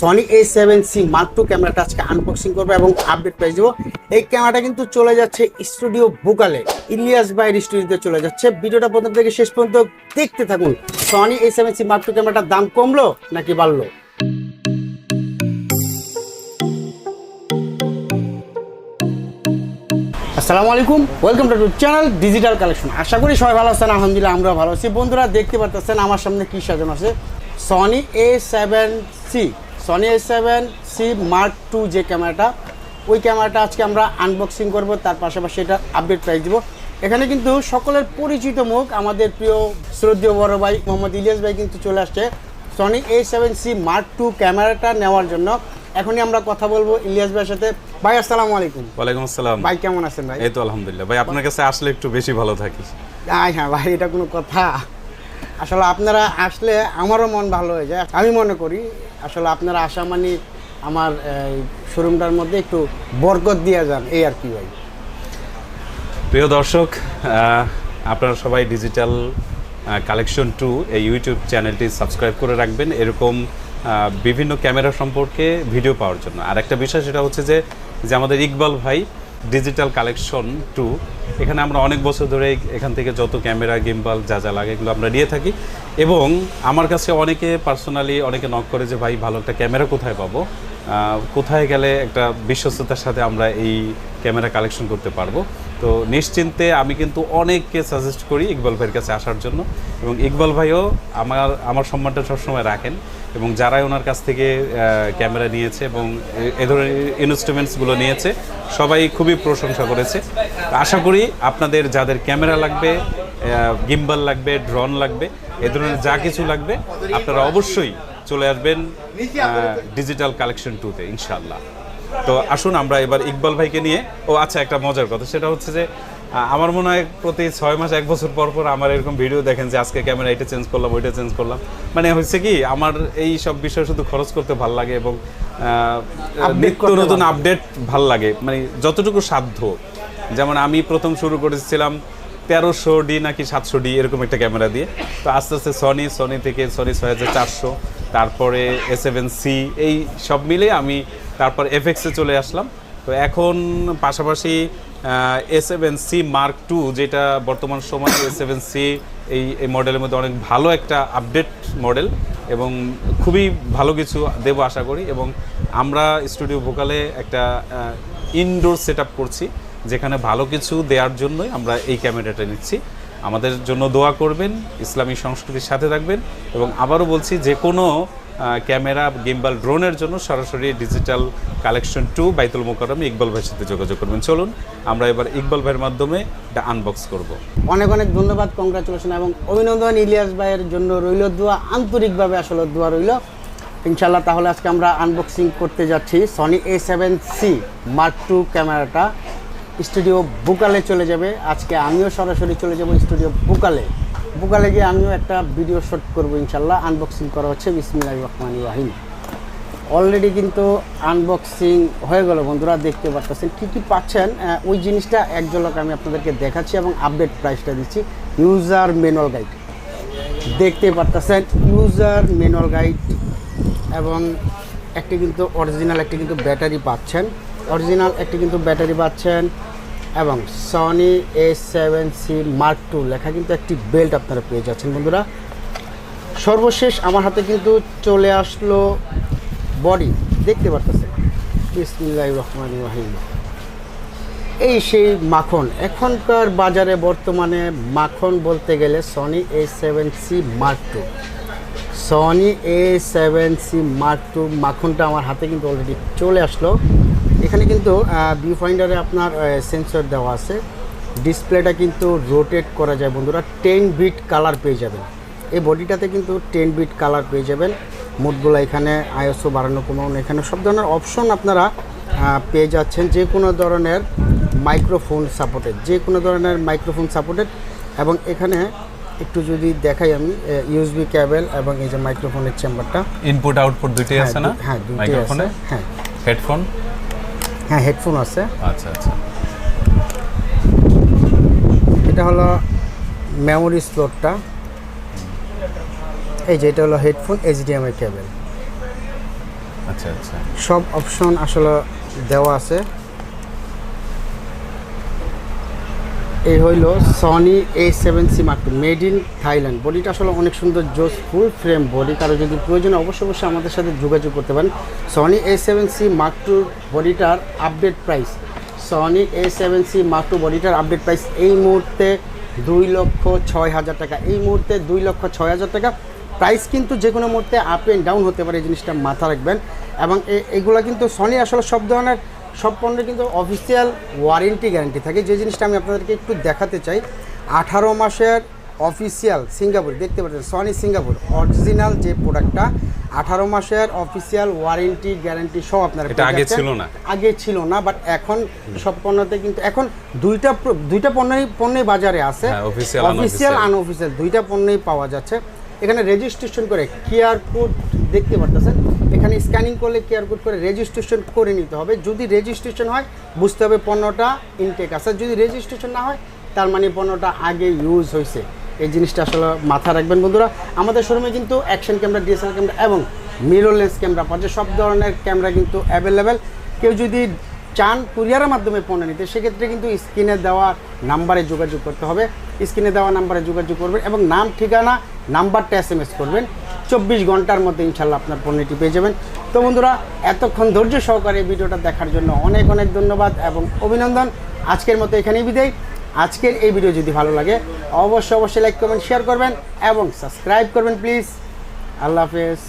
Sony A seven C mark two ক্যামেরাটা আজকে unboxing করব এবং আপডেট পেয়ে দেবো এই ক্যামেরাটা কিন্তু চলে যাচ্ছে স্টুডিও বুকালে ইলিয়াস বাইয়ের স্টুডিওতে চলে যাচ্ছে। ভিডিওটা প্রথম থেকে শেষ পর্যন্ত দেখতে থাকুন। Sony A seven C mark two ক্যামেরাটার দাম কমলো নাকি বাড়লো? আসসালামু আলাইকুম welcome to channel digital collection আশা করি সবাই ভালো আছেন, আলহামদুলিল্লাহ আমরাও ভালো আছি। বন্ধুরা, দেখতে পারতেছেন আমার সামনে কী সাজানো আছে? Sony A seven C Sony A seven C mark two যে ক্যামেরাটা ওই ক্যামেরাটা আজকে আমরা আনবক্সিং করব তার পাশাপাশি এটা আপডেট প্রাইস দিব। এখানে কিন্তু সকলের পরিচিত মুখ আমাদের প্রিয় শ্রদ্ধীয় বড় ভাই মোহাম্মদ ইলিয়াস ভাই কিন্তু চলে আসছে Sony A seven C mark two ক্যামেরাটা নেওয়ার জন্য। এখনই আমরা কথা বলব ইলিয়াস ভাইয়ের সাথে। ভাই আসসালামু আলাইকুম। ওয়ালাইকুম আসসালাম। ভাই কেমন আছেন ভাই? এই তো আলহামদুলিল্লাহ। ভাই আপনার কাছে আসলে একটু বেশি ভালো থাকি। আয় হ্যাঁ ভাই এটা কোনো কথা। আসলে আপনারা আসলে আমারও মন ভালো হয়ে যায়। আমি মনে করি, আসলে আপনারা আসা মানে আমার শোরুমটার মধ্যে একটু বরকত দিয়ে যান, এই আর কি ভাই। প্রিয় দর্শক আপনারা সবাই ডিজিটাল কালেকশন টু এই ইউটিউব চ্যানেলটি সাবস্ক্রাইব করে রাখবেন। এরকম বিভিন্ন ক্যামেরা সম্পর্কে ভিডিও পাওয়ার জন্য। আর একটা বিষয় সেটা হচ্ছে যে যে আমাদের ইকবাল ভাই ডিজিটাল কালেকশন টু এখানে আমরা অনেক বছর ধরে এখান থেকে যত ক্যামেরা গিম্বাল যা যা লাগে এগুলো আমরা নিয়ে থাকি। এবং আমার কাছে অনেকে পার্সোনালি অনেকে নক করে যে, ভাই, ভালো একটা ক্যামেরা কোথায় পাবো? কোথায় গেলে একটা বিশ্বস্ততার সাথে আমরা এই ক্যামেরা কালেকশন করতে পারব? তো নিশ্চিন্তে আমি কিন্তু অনেককে সাজেস্ট করি ইকবাল ভাইয়ের কাছে আসার জন্য। এবং ইকবাল ভাইও আমার আমার সম্মানটা সবসময় রাখেন। এবং যারাই ওনার কাছ থেকে ক্যামেরা নিয়েছে এবং এ- ধরনের ইনস্ট্রুমেন্টসগুলো নিয়েছে, সবাই খুবই প্রশংসা করেছে। আশা করি আপনাদের যাদের ক্যামেরা লাগবে গিম্বাল লাগবে ড্রোন লাগবে, এ ধরনের যা কিছু লাগবে, আপনারা অবশ্যই চলে আসবেন ডিজিটাল কালেকশন টুতে ইনশাল্লাহ তো আসুন আমরা এবার ইকবাল ভাইকে নিয়ে ও আচ্ছা একটা মজার কথা সেটা হচ্ছে যে আমার মনে হয় প্রতি ছয় মাস এক বছর পর পর আমার এরকম ভিডিও দেখেন যে আজকে ক্যামেরা এটা চেঞ্জ করলাম ওইটা চেঞ্জ করলাম। মানে হচ্ছে কি আমার এই সব বিষয় শুধু খরচ করতে ভালো লাগে এবং নিত্য নতুন আপডেট ভালো লাগে। মানে যতটুকু সাধ্য। যেমন আমি প্রথম শুরু করেছিলাম তেরোশো ডি নাকি সাতশো ডি এরকম একটা ক্যামেরা দিয়ে। তো আস্তে আস্তে সনি সনি থেকে সনি ছয় হাজার চারশো তারপরে এ সেভেন সি এই সব মিলে আমি তারপর এফএক্সে চলে আসলাম। তো এখন পাশাপাশি সেভেন সি মার্ক টু যেটা বর্তমান সময়ে সেভেন সি এই এই মডেলের মধ্যে অনেক ভালো একটা আপডেট মডেল এবং খুবই ভালো কিছু দেবো আশা করি এবং আমরা স্টুডিও ভোকালে একটা ইনডোর সেট করছি, যেখানে ভালো কিছু দেওয়ার জন্যই আমরা এই ক্যামেরাটা নিচ্ছি। আমাদের জন্য দোয়া করবেন, ইসলামী সংস্কৃতির সাথে থাকবেন এবং আবারও বলছি যে কোনো ক্যামেরা গিম্বাল ড্রোনের জন্য সরাসরি ডিজিটাল কালেকশন টু বাইতুল মোকারমে ইকবাল ভাইয়ের সাথে যোগাযোগ করবেন। চলুন, আমরা এবার ইকবাল ভাইয়ের মাধ্যমে এটা আনবক্স করব। অনেক অনেক ধন্যবাদ কংগ্রাচুলেশন এবং অভিনন্দন ইলিয়াস ভাইয়ের জন্য রইল দোয়া, আন্তরিকভাবে আসলে দোয়া রইল। ইনশাল্লাহ তাহলে আজকে আমরা আনবক্সিং করতে যাচ্ছি Sony A seven C mark two ক্যামেরাটা। স্টুডিও বুকালে চলে যাবে। আজকে আমিও সরাসরি চলে যাব স্টুডিও বুকালে। বুকালে গিয়ে আমিও একটা ভিডিও শ্যুট করব ইনশাল্লাহ। আনবক্সিং করা হচ্ছে বিসমিল্লাহ রহমান রাহিম। অলরেডি কিন্তু আনবক্সিং হয়ে গেল বন্ধুরা, দেখতে পাচ্ছেন কী কী পাচ্ছেন? ওই জিনিসটা এক ঝলক আমি আপনাদেরকে দেখাচ্ছি এবং আপডেট প্রাইসটা দিচ্ছি। ইউজার ম্যানুয়াল গাইড দেখতে পারতেছেন ইউজার ম্যানুয়াল গাইড এবং একটি কিন্তু অরিজিনাল একটি কিন্তু ব্যাটারি পাচ্ছেন। অরিজিনাল একটি কিন্তু ব্যাটারি পাচ্ছেন। এবং Sony A seven C mark two লেখা কিন্তু একটি বেল্ট আপনারা পেয়ে যাচ্ছেন বন্ধুরা। সর্বশেষ আমার হাতে কিন্তু চলে আসলো বডি দেখতে পারতেছেন? বিসমিল্লাহ রহমান রহিম। এই সেই মাখন, এখনকার বাজারে বর্তমানে মাখন বলতে গেলে Sony A seven C mark two Sony A seven C mark two মাখনটা আমার হাতে কিন্তু অলরেডি চলে আসলো। এখানে কিন্তু ভিউ ফাইন্ডারে আপনার সেন্সর দেওয়া আছে। ডিসপ্লেটা কিন্তু রোটেট করা যায় বন্ধুরা টেন বিট কালার পেয়ে যাবেন। এই বডিটাতে কিন্তু টেন বিট কালার পেয়ে যাবেন। মোডগুলো এখানে আইএসও বাড়ানো কমানো এখানে সব ধরনের অপশন আপনারা পেয়ে যাচ্ছেন। যে কোনো ধরনের মাইক্রোফোন সাপোর্টেড যে কোনো ধরনের মাইক্রোফোন সাপোর্টেড এবং এখানে একটু যদি দেখাই আমি ইউএসবি ক্যাবেল এবং এই যে মাইক্রোফোনের চেম্বারটা ইনপুট আউটপুট দুইটাই আছে না? হ্যাঁ দুটোই আছে। হ্যাঁ। হেডফোন হ্যাঁ হেডফোন আছে। আচ্ছা আচ্ছা। এটা হলো মেমোরি স্লটটা এই যে এটা হলো হেডফোন এইচডিএমআই কেবল আচ্ছা আচ্ছা। সব অপশন আসলে দেওয়া আছে। এই হইল Sony A seven C mark made in Thailand বডিটা আসলে অনেক সুন্দর জোস ফুল ফ্রেম বডি কারও যদি প্রয়োজন অবশ্যই অবশ্যই আমাদের সাথে যোগাযোগ করতে পারেন। Sony A seven C mark two বডিটার update price Sony A seven C mark two বডিটার update price এই মুহূর্তে দুই লক্ষ ছয় হাজার টাকা। এই মুহূর্তে দুই লক্ষ ছয় হাজার টাকা। প্রাইস কিন্তু যে কোনো মুহূর্তে আপ অ্যান্ড ডাউন হতে পারে, এই জিনিসটা মাথা রাখবেন। এবং এগুলা কিন্তু সনি আসলে সব ধরনের সব পণ্যের কিন্তু অফিসিয়াল ওয়ারেন্টি গ্যারান্টি থাকে। যে জিনিসটা আমি আপনাদেরকে একটু দেখাতে চাই আঠারো মাসের অফিসিয়াল সিঙ্গাপুর দেখতে পাচ্ছেন সনি সিঙ্গাপুর অরিজিনাল যে প্রোডাক্টটা আঠারো মাসের অফিসিয়াল ওয়ারেন্টি গ্যারান্টি সব আপনারা আগে ছিল না। আগে ছিল না বাট এখন সব পণ্যতে কিন্তু এখন দুইটা দুইটা পণ্যই পণ্যই বাজারে আছে। হ্যাঁ, অফিসিয়াল unofficial। আনঅফিসিয়াল দুইটা পণ্যই পাওয়া যাচ্ছে। এখানে রেজিস্ট্রেশন করে কিউআর কোড দেখতে পারতেছেন। এখানে স্ক্যানিং করলে কিউআর কোড করে রেজিস্ট্রেশন করে নিতে হবে। যদি রেজিস্ট্রেশন হয়, বুঝতে হবে পণ্যটা ইনটেক আছে। যদি রেজিস্ট্রেশন না হয়, তার মানে পণ্যটা আগে ইউজ হয়েছে। এই জিনিসটা আসলে মাথা রাখবেন বন্ধুরা। আমাদের শোরুমে কিন্তু অ্যাকশন ক্যামেরা ডিএসএলআর ক্যামেরা এবং মিররলেস ক্যামেরা পাচ্ছে সব ধরনের ক্যামেরা কিন্তু অ্যাভেলেবেল কেউ যদি চান কুরিয়ারের মাধ্যমে পণ্য নিতে, সেক্ষেত্রে কিন্তু স্ক্রিনে দেওয়া নাম্বারে যোগাযোগ করতে হবে। স্ক্রিনে দেওয়া নাম্বারে যোগাযোগ করবেন এবং নাম, ঠিকানা নাম্বারটা এস এম এস করবেন। চব্বিশ ঘণ্টার মধ্যে ইনশাল্লাহ আপনার পণ্যটি পেয়ে যাবেন। তো বন্ধুরা, এতক্ষণ ধৈর্য সহকারে ভিডিওটা দেখার জন্য অনেক অনেক ধন্যবাদ এবং অভিনন্দন। আজকের মতো এখানেই বিদায়। আজকের এই ভিডিও যদি ভালো লাগে, অবশ্যই অবশ্যই লাইক করবেন শেয়ার করবেন এবং সাবস্ক্রাইব করবেন প্লিজ আল্লাহ হাফেজ।